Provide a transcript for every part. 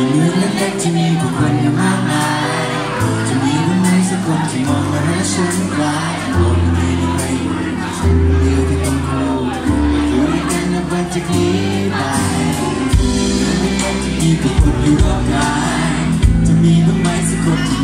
ที่เมืองเล็กๆที่มีผู้คนอยู่มากมายจะมีคนไหนสักคนที่มองมาหาฉันกลายโลกไม่ได้ไปฉันเดียวที่ต้องคู่คุยกันนับวันจากนี้ไปเมืองเล็กๆที่มีผู้คนอยู่รอบกายจะมีคนไหนสักคน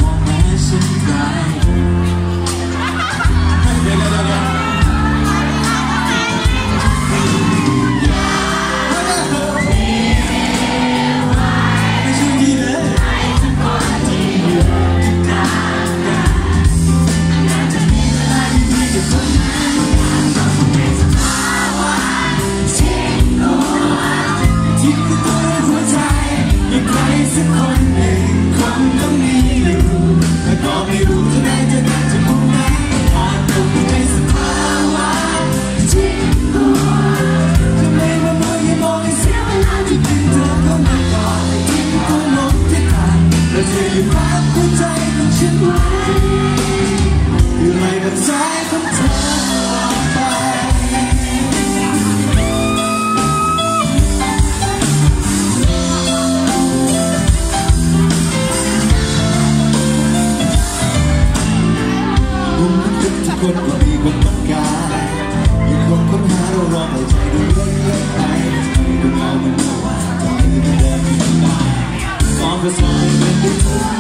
คนก็ดีคว่าต้องการยังคงค้นหาเราลองหาใจดูเรื่อยๆไปดูเงาเงาเมื่วานตอนนี้มัเดินขึ้นมาซ้อมก็ซ้อเป็นทุก